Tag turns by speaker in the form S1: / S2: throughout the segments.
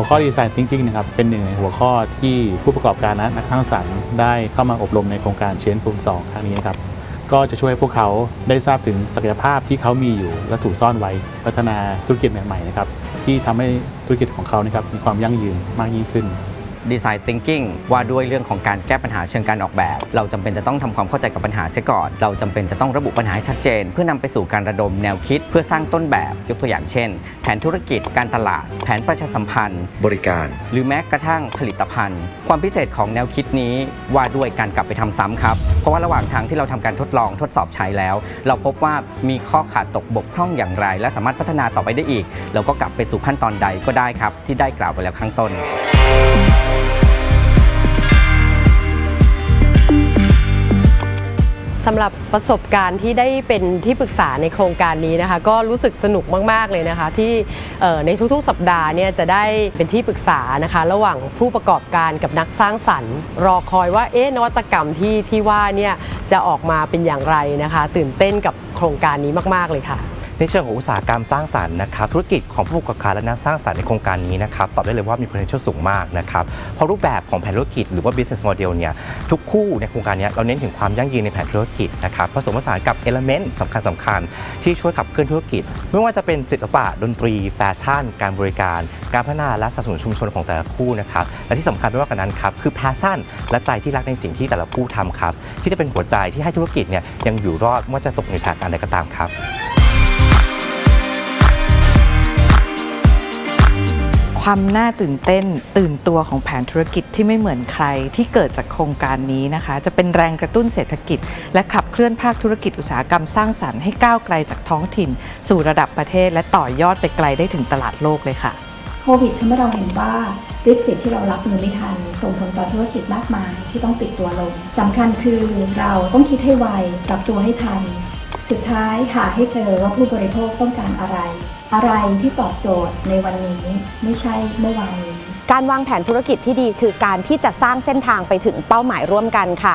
S1: ัวข้อ Design Thinking นะครับเป็นหนึ่งในหัวข้อที่ผู้ประกอบการและนักสร้างสรรค์ได้เข้ามาอบรมในโครงการเชนภูมิ2ครั้งนี้นะครับก็จะช่วยให้พวกเขาได้ทราบถึงศักยภาพที่เขามีอยู่และถูกซ่อนไว้ พัฒนาธุรกิจใหม่ๆนะครับที่ทำให้ธุรกิจของเขานะครับมีความยั่งยืนมากยิ่งขึ้น
S2: Design Thinking ว่าด้วยเรื่องของการแก้ปัญหาเชิงการออกแบบ เราจำเป็นจะต้องทำความเข้าใจกับปัญหาเสียก่อน เราจำเป็นจะต้องระบุปัญหาให้ชัดเจน เพื่อนำไปสู่การระดมแนวคิด เพื่อสร้างต้นแบบยกตัวอย่างเช่น แผนธุรกิจการตลาด แผนประชาสัมพันธ์
S3: บริการ
S2: หรือแม้กระทั่งผลิตภัณฑ์ ความพิเศษของแนวคิดนี้ว่าด้วยการกลับไปทำซ้ำครับเพราะว่าระหว่างทางที่เราทำการทดลองทดสอบใช้แล้ว เราพบว่ามีข้อขาดตกบกพร่องอย่างไร และสามารถพัฒนาต่อไปได้อีก เราก็กลับไปสู่ขั้นตอนใดก็ได้ครับ ที่ได้กล่าวไปแล้วข้างต้น
S4: สำหรับประสบการณ์ที่ได้เป็นที่ปรึกษาในโครงการนี้นะคะ ก็รู้สึกสนุกมาก ๆ เลยนะคะ ที่ในทุกๆ สัปดาห์เนี่ยจะได้เป็นที่ปรึกษานะคะ ระหว่างผู้ประกอบการกับนักสร้างสรรค์ รอคอยว่าเอ๊ะนวัตกรรมที่ที่ว่าเนี่ยจะออกมาเป็นอย่างไรนะคะ ตื่นเต้นกับโครงการนี้มาก ๆ เลยค่ะ
S5: ในเชิงของอุตสาหกรรมสร้างสรรค์นะครับธุรกิจของผู้ประกอบการและนักสร้างสรรค์ในโครงการนี้นะครับตอบได้เลยว่ามี potential สูงมากนะครับเพราะรูปแบบของแผนธุรกิจหรือว่า business model เนี่ยทุกคู่ในโครงการนี้เราเน้นถึงความยั่งยืนในแผนธุรกิจนะครับผสมผสานกับ element สำคัญสคัญๆที่ช่วยขับเคลื่อนธุรกิจ ไม่ว่าจะเป็นศิลปะดนตรีแฟชั่น การบริการ การพัฒนาและสนับสนุนชุมชนของแต่ละคู่นะครับและที่สำคัญไม่ว่ากันนั้นครับคือ passion และใจที่รักในสิ่งที่แต่ละคู่ทำครับที่จะเป็นหัวใจที่ให้ธุรกิจเนี่ยยังอยู่รอดไม่ว่าจะตกในสถานการณ์ใดก็ตามครับ
S6: ความน่าตื่นเต้นตื่นตัวของแผนธุรกิจที่ไม่เหมือนใครที่เกิดจากโครงการนี้นะคะ จะเป็นแรงกระตุ้นเศรษฐกิจ และขับเคลื่อนภาคธุรกิจอุตสาหกรรมสร้างสรรค์ให้ก้าวไกลจากท้องถิ่น สู่ระดับประเทศ และต่อยอดไปไกลได้ถึงตลาดโลกเลยค่ะ
S7: โควิดทำให้เราเห็นว่าวิกฤตที่เรารับมือไม่ทัน ส่งผลต่อธุรกิจมากมายที่ต้องปิดตัวลงสำคัญคือเราต้องคิดให้ไวปรับตัวให้ทัน สุดท้ายหาให้เจอว่าผู้บริโภคต้องการอะไร อะไรที่ตอบโจทย์ในวันนี้ไม่ใช่เมื่อวานนี้
S8: การวางแผนธุรกิจที่ดีคือการที่จะสร้างเส้นทางไปถึงเป้าหมายร่วมกันค่ะ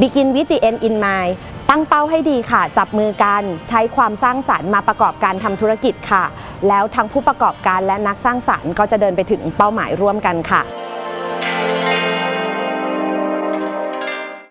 S8: Begin with the end in mind ตั้งเป้าให้ดีค่ะ จับมือกันใช้ความสร้างสรรค์มาประกอบการทำธุรกิจค่ะ แล้วทั้งผู้ประกอบการและนักสร้างสรรค์ก็จะเดินไปถึงเป้าหมายร่วมกันค่ะ